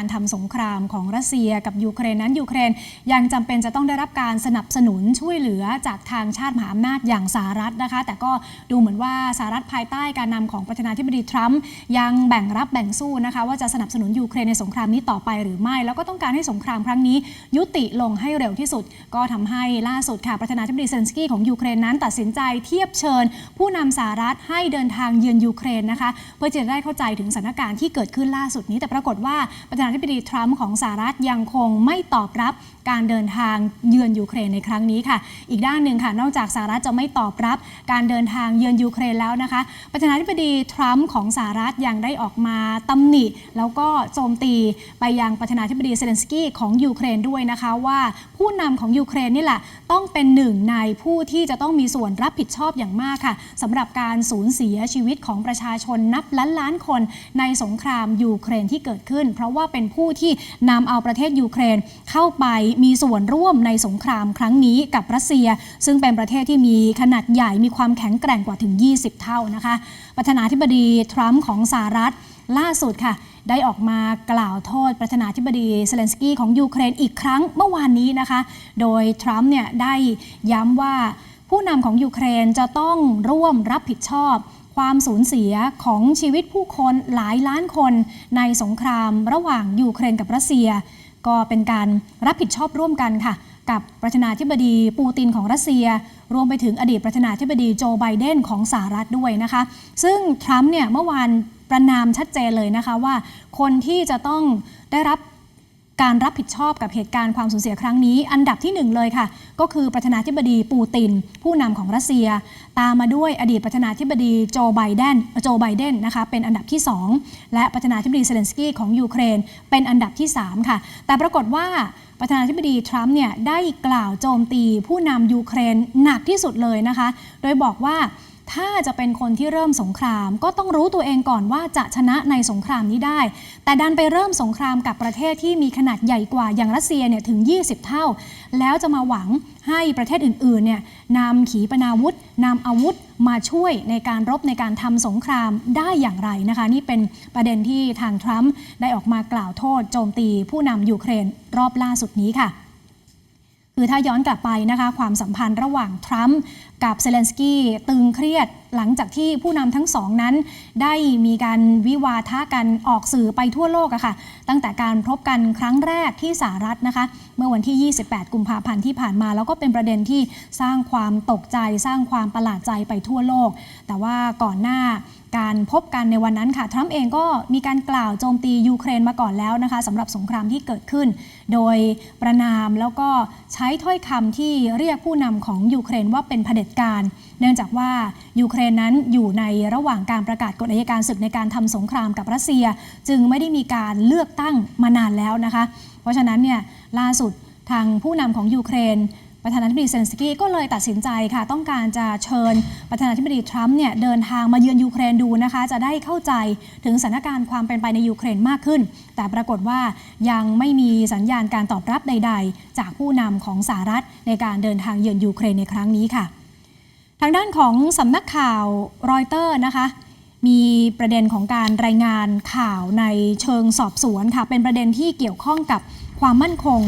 การทำสงครามของรัสเซียกับยูเครนนั้นยูเครนยังจำเป็นจะต้องได้รับการสนับสนุนช่วยเหลือจากทางชาติมหาอำนาจอย่างสหรัฐนะคะ แต่ก็ดูเหมือนว่าสหรัฐภายใต้การนำของประธานาธิบดีทรัมป์ยังแบ่งรับแบ่งสู้นะคะว่าจะสนับสนุนยูเครนในสงครามนี้ต่อไปหรือไม่ แล้วก็ต้องการให้สงครามครั้งนี้ ยุติลงให้เร็วที่สุด ก็ทำให้ล่าสุดค่ะประธานาธิบดีเซนสกี้ของยูเครนนั้น ตัดสินใจเทียบเชิญ ผู้นำสหรัฐให้เดินทางเยือนยูเครนนะคะเพื่อจะได้เข้าใจถึงสถานการณ์ที่เกิดขึ้นล่าสุดนี้แต่ปรากฏว่าประธานาธิบดีทรัมป์ของสหรัฐยังคงไม่ตอบรับการเดินทางเยือนยูเครนในครั้งนี้ค่ะ อีกด้านหนึ่งค่ะ นอกจากสหรัฐจะไม่ตอบรับการเดินทางเยือนยูเครนแล้วนะคะ ประธานาธิบดีทรัมป์ของสหรัฐยังได้ออกมาตำหนิ แล้วก็โจมตีไปยังประธานาธิบดีเซเลนสกี้ของยูเครนด้วยนะคะว่า ผู้นำของยูเครนนี่แหละต้องเป็นหนึ่งในผู้ที่จะต้องมีส่วนรับผิดชอบอย่างมากค่ะสำหรับการสูญเสียชีวิตของประชาชนนับล้านล้านคนในสงครามยูเครนที่เกิดขึ้น เพราะว่าเป็นผู้ที่นำเอาประเทศยูเครนเข้าไปมีส่วนร่วมในสงครามครั้งนี้กับรัสเซีย ซึ่งเป็นประเทศที่มีขนาดใหญ่มีความแข็งแกร่งกว่าถึง 20 เท่านะคะประธานาธิบดีทรัมป์ของสหรัฐล่าสุดค่ะ ได้ออกมากล่าวโทษประธานาธิบดีเซเลนสกี้ของยูเครนอีกครั้งเมื่อวานนี้นะคะ โดยทรัมป์เนี่ยได้ย้ำว่าผู้นำของยูเครนจะต้องร่วมรับผิดชอบ ความสูญเสียของชีวิตผู้คนหลายล้านคนในสงครามระหว่างยูเครนกับรัสเซีย ก็เป็นการรับผิดชอบร่วมกันค่ะ กับประธานาธิบดีปูตินของรัสเซีย รวมไปถึงอดีตประธานาธิบดีโจไบเดนของสหรัฐด้วยนะคะ ซึ่งทรัมป์เนี่ยเมื่อวานประนามชัดเจนเลยนะคะว่า คนที่จะต้องได้รับ การรับผิดชอบกับเหตุการณ์ความสูญเสียครั้งนี้ อันดับที่หนึ่งเลยค่ะ ก็คือประธานาธิบดีปูติน ผู้นำของรัสเซีย ตามมาด้วยอดีตประธานาธิบดีโจไบเดนโจไบเดนนะคะเป็นอันดับที่ 2 และประธานาธิบดีเซเลนสกี้ของยูเครน เป็นอันดับที่ 3 ค่ะ แต่ปรากฏว่าประธานาธิบดีทรัมป์เนี่ยได้กล่าวโจมตีผู้นำยูเครนหนักที่สุดเลยนะคะ โดยบอกว่า ถ้าจะเป็นคนที่เริ่มสงคราม ก็ต้องรู้ตัวเองก่อนว่าจะชนะในสงครามนี้ได้ แต่ดันไปเริ่มสงครามกับประเทศที่มีขนาดใหญ่กว่าอย่างรัสเซียเนี่ยถึง 20 เท่า แล้วจะมาหวังให้ประเทศอื่นๆเนี่ยนำขีปนาวุธนำอาวุธมาช่วยในการรบในการทำสงครามได้อย่างไรนะคะ นี่เป็นประเด็นที่ทางทรัมป์ได้ออกมากล่าวโทษ โจมตีผู้นำยูเครนรอบล่าสุดนี้ค่ะ คือถ้าย้อนกลับไปนะคะความสัมพันธ์ระหว่างทรัมป์กับเซเลนสกี้ตึงเครียดหลังจากที่ผู้นำทั้งสองนั้น ได้มีการวิวาทะกันออกสื่อไปทั่วโลกอะค่ะ ตั้งแต่การพบกันครั้งแรกที่สหรัฐนะคะ เมื่อวันที่ 28 กุมภาพันธ์ที่ผ่านมา แล้วก็เป็นประเด็นที่สร้างความตกใจ สร้างความประหลาดใจไปทั่วโลก แต่ว่าก่อนหน้าการพบกันในวันนั้นค่ะทรัมป์เองก็มีการกล่าวโจมตียูเครนมาก่อนแล้วนะคะสำหรับสงครามที่เกิดขึ้น โดยประนามแล้วก็ใช้ถ้อยคำที่เรียกผู้นำของยูเครนว่าเป็นเผด็จการ เนื่องจากว่ายูเครนนั้นอยู่ในระหว่างการประกาศกฎอัยการศึกในการทำสงครามกับรัสเซีย จึงไม่ได้มีการเลือกตั้งมานานแล้วนะคะ เพราะฉะนั้นเนี่ยล่าสุดทางผู้นำของยูเครนประธานาธิบดีเซนสกี้ก็เลยตัดสินใจค่ะ ต้องการจะเชิญประธานาธิบดีทรัมป์เนี่ยเดินทางมาเยือนยูเครนดูนะคะ จะได้เข้าใจถึงสถานการณ์ความเป็นไปในยูเครนมากขึ้น แต่ปรากฏว่ายังไม่มีสัญญาณการตอบรับใด ๆ จากผู้นำของสหรัฐในการเดินทางเยือนยูเครนในครั้งนี้ค่ะ ทางด้านของสำนักข่าวรอยเตอร์นะคะมีประเด็นของการรายงานข่าวในเชิงสอบสวนค่ะ เป็นประเด็นที่เกี่ยวข้องกับความมั่นคง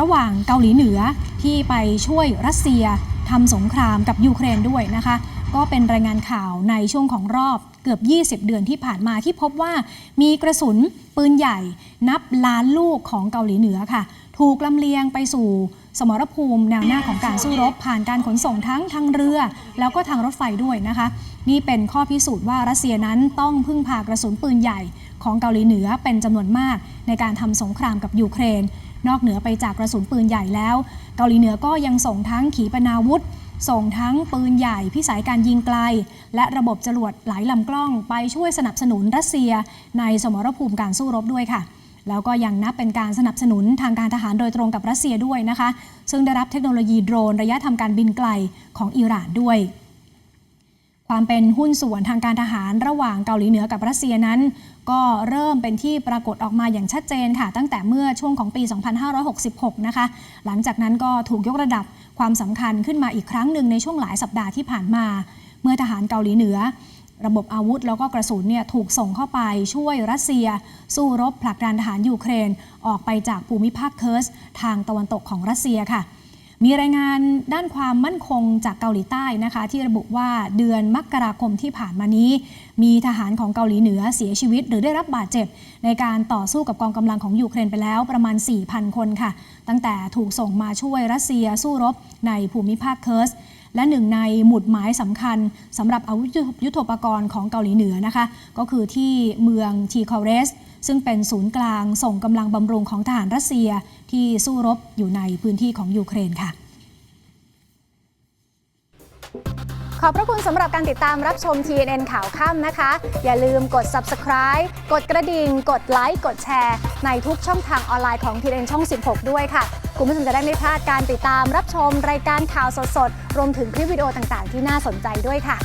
ระหว่างเกาหลีเหนือที่ไปช่วยรัสเซียทำสงครามกับยูเครนด้วยนะคะ ก็เป็นรายงานข่าวในช่วงของรอบเกือบ 20 เดือนที่ผ่านมาที่พบว่ามีกระสุนปืนใหญ่นับล้านลูกของเกาหลีเหนือค่ะ ถูกลำเลียงไปสู่ สมรภูมิแนวหน้าของการสู้รบผ่านการขนส่งทั้งทางเรือ แล้วก็ทางรถไฟด้วยนะคะ นี่เป็นข้อพิสูจน์ว่ารัสเซียนั้นต้องพึ่งพากระสุนปืนใหญ่ของเกาหลีเหนือเป็นจำนวนมาก ในการทำสงครามกับยูเครน นอกเหนือไปจากกระสุนปืนใหญ่แล้ว เกาหลีเหนือก็ยังส่งทั้งขีปนาวุธ ส่งทั้งปืนใหญ่พิสัยการยิงไกล และระบบจรวดหลายลำกล้องไปช่วยสนับสนุนรัสเซีย ในสมรภูมิการสู้รบด้วยค่ะ แล้วก็ยังนับเป็นการสนับสนุนทางการทหารโดยตรงกับรัสเซียด้วยนะคะ ซึ่งได้รับเทคโนโลยีโดรนระยะทำการบินไกลของอิหร่านด้วย ความเป็นหุ้นส่วนทางการทหารระหว่างเกาหลีเหนือกับรัสเซียนั้น ก็เริ่มเป็นที่ปรากฏออกมาอย่างชัดเจนค่ะ ตั้งแต่เมื่อช่วงของปี 2566 นะคะ หลังจากนั้นก็ถูกยกระดับความสำคัญขึ้นมาอีกครั้งหนึ่งในช่วงหลายสัปดาห์ที่ผ่านมา เมื่อทหารเกาหลีเหนือ ระบบอาวุธแล้วก็กระสุนเนี่ยถูกส่งเข้าไปช่วยรัสเซีย สู้รบผลักดันทหารยูเครน ออกไปจากภูมิภาคเคิร์สทางตะวันตกของรัสเซียค่ะ มีรายงานด้านความมั่นคงจากเกาหลีใต้นะคะ ที่ระบุว่าเดือนมกราคมที่ผ่านมานี้ มีทหารของเกาหลีเหนือเสียชีวิต หรือได้รับบาดเจ็บ ในการต่อสู้กับกองกำลังของยูเครนไปแล้วประมาณ 4,000 คนค่ะ ตั้งแต่ถูกส่งมาช่วยรัสเซียสู้รบในภูมิภาคเคิร์ส และหนึ่งในหมุดหมายสำคัญสำหรับอาวุธยุทโธปกรณ์ของเกาหลีเหนือนะคะ ก็คือที่เมืองทีคอเรส ซึ่งเป็นศูนย์กลางส่งกำลังบำรุงของทหารรัสเซียที่สู้รบอยู่ในพื้นที่ของยูเครนค่ะ ขอบพระคุณสำหรับการติดตามรับชม TNN ข่าวค่ำนะคะ อย่าลืมกด subscribe กดกระดิ่ง กดไลค์ กดแชร์ ในทุกช่องทางออนไลน์ของ TNN ช่อง 16 ด้วยค่ะ คุณผู้ชมจะได้ไม่พลาดการติดตามรับชมรายการข่าวสดๆ รวมถึงคลิปวิดีโอต่างๆ ที่น่าสนใจด้วยค่ะ